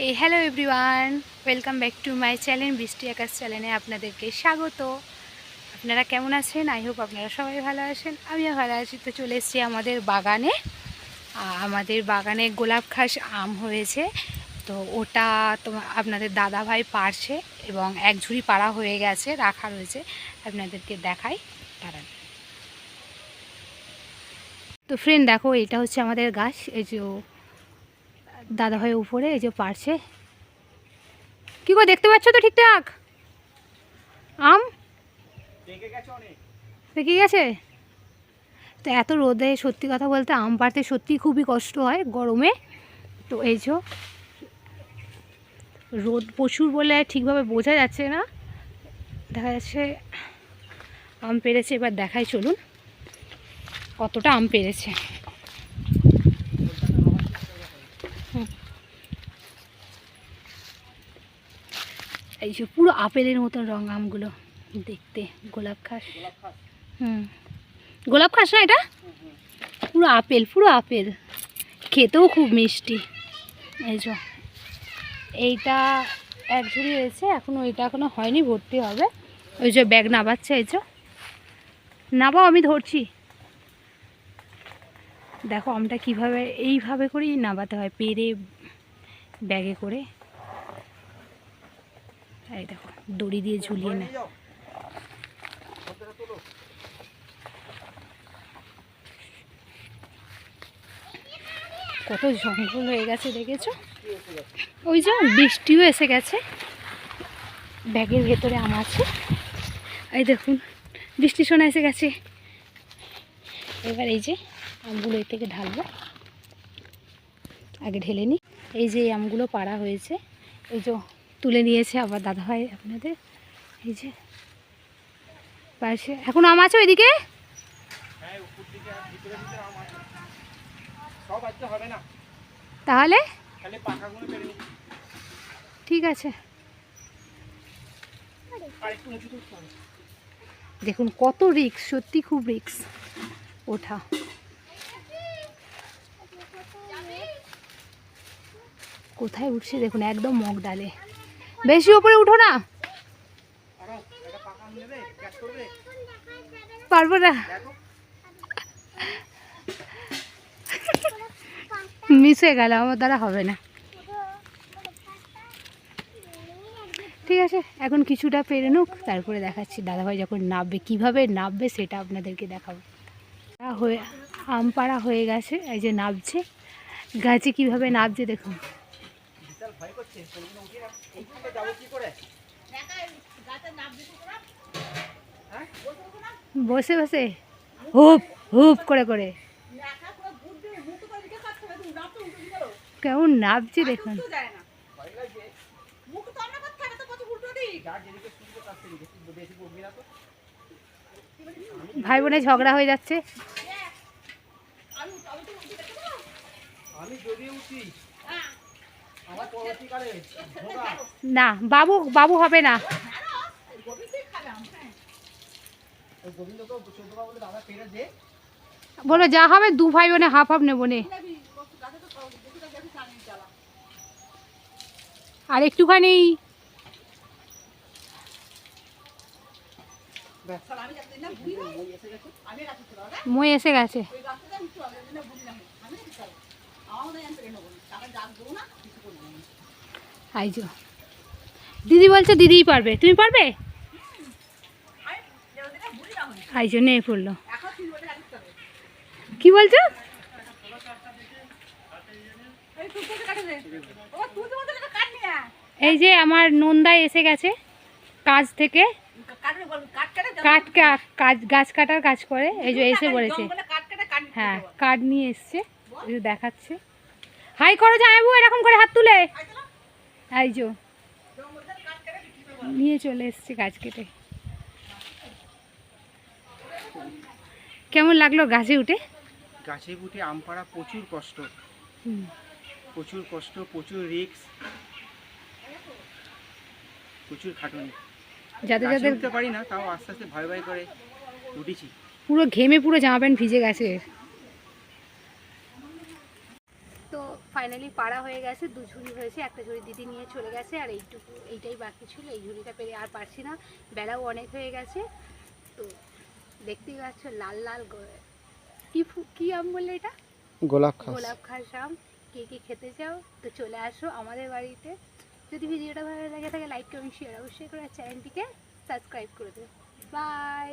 এই hello everyone welcome back to my channel Brishti Akash চ্যানেলে আপনাদেরকে স্বাগত। আপনারা কেমন আছেন? আই হোপ আপনারা সবাই ভালো আছেন। আমিও ভালো আছি। তো চলে এসেছি আমাদের বাগানে। আমাদের বাগানে গোলাপ খাস আম হয়েছে। তো ওটা তো আপনাদের দাদা ভাই পারছে এবং এক ঝুড়ি পাড়া হয়ে গেছে, রাখা রয়েছে। আপনাদেরকে দেখাই। দাঁড়ান। তো ফ্রেন্ড দেখো, এটা হচ্ছে আমাদের গাছ। এই যে দাদা ভাই উপরে, এই যে পারছে। কি গো, দেখতে পাচ্ছ তো ঠিকঠাক? আম? পেকে গেছে তো এত রোদে সত্যি কথা বলতে আম পাড়তে সত্যি খুবই কষ্ট হয় গরমে। তো এই যে, রোদ প্রচুর বলে ঠিকভাবে বোঝা যাচ্ছে না। দেখা যাচ্ছে আম পেরেছে, এবার দেখাই, চলুন। কতটা আম পেরেছে। এই যে পুরো আপেলের মতন রং আমগুলো দেখতে, গোলাপ খাস। হুম। গোলাপ খাস না এটা? পুরো আপেল পুরো আপেল। খেতেও খুব মিষ্টি। এই যে, এইটা এক ঝুড়ি হয়েছে এখনও এটা এখনও হয়নি, ভর্তি হবে। ওই যে ব্যাগ নাবাচ্ছে, এই যে। নাবাও, আমি ধরছি। দেখো আমটা কীভাবে, এইভাবে করেই নাবাতে হয়, পেরে ব্যাগে করে। এই দেখো, দড়ি দিয়ে ঝুলিয়ে নেয়। কত জঙ্গল হয়ে গেছে, দেখেছ? ওই যে বৃষ্টিও এসে গেছে। ব্যাগের ভেতরে আম আছে। এই দেখুন বৃষ্টি শোনা এসে গেছে। এবার এই যে আমগুলো এর থেকে ঢালবো। আগে ঢেলে নিই এই যে এই আমগুলো পাড়া হয়েছে। এই যে তুলে নিয়েছে আবার দাদা ভাই আপনাদের। এই যে পাশে এখন আম আছে ওইদিকে? না। তাহলে? ঠিক আছে। দেখুন কত রিক্স সত্যি খুব রিক্স। ওঠা। কোথায় উঠছে দেখুন একদম মগ ডালে বেশি উপরে উঠো না। পারব না। হয়ে গেল, আমার দ্বারা হবে না। ঠিক আছে, এখন কিছুটা পেরে নুক, তারপরে দেখাচ্ছি দাদাভাই যখন নামবে কীভাবে নামবে সেটা আপনাদেরকে দেখাবো। হয়ে আম পাড়া হয়ে গেছে, এই যে নামছে গাছে কীভাবে নামছে দেখুন। বসে বসে। হুপ হুপ করে করে। কেমন নামছে দেখুন। ভাই বোনে ঝগড়া হয়ে যাচ্ছে। আমি যদি উঠি না, বাবু বাবু হবে না। বলে, যা হবে, দু ভাই বোনে হাফ হাফ নেব নে। আর একটুখানি। মই এসে গেছে। আইজো দিদি বলছে দিদিই পারবে। তুমি পারবে? আইজো নেই পড়ল। কি বলছো? এই যে আমার নন্দায় এসে গেছে কাজ থেকে। কাঠ কাজ, গাছ কাটার কাজ করে। এই যে এসে পড়েছে হ্যাঁ কাঠ নিয়ে এসছে। দেখাচ্ছে। হাই করো যে জামাইবু এরকম করে হাত তুলে। এই যে নিয়ে চলে এসছে গাছ কেটে। কেমন লাগল গাছে উঠে? গাছে উঠে আম পাড়া প্রচুর কষ্ট। প্রচুর কষ্ট প্রচুর রিস্ক প্রচুর খাটুনি। যাদের যাদের পারি না তাও আস্তে আস্তে ভয় ভয় করে উঠেছি। পুরো ঘেমে পুরো জামা প্যান্ট ভিজে গেছে। ফাইনালি পাড়া হয়ে গেছে দু ঝুড়ি হয়েছে একটা ঝুড়ি দিদি নিয়ে চলে গেছে আর এইটুকু এইটাই বাকি ছিল এই ঝুড়িটা পেরে আর পারছি না। বেলাও অনেক হয়ে গেছে তো দেখতেই পাচ্ছ লাল লাল কি ফু- কি আম বললে এটা? গোলাপ খাস। গোলাপ খাস আম। কে কে খেতে চাও তো চলে আসো আমাদের বাড়িতে। যদি ভিডিওটা ভালো লাগে থাকে লাইক কমেন্ট শেয়ার অবশ্যই করে চ্যানেলটিকে সাবস্ক্রাইব করে দেবে বাই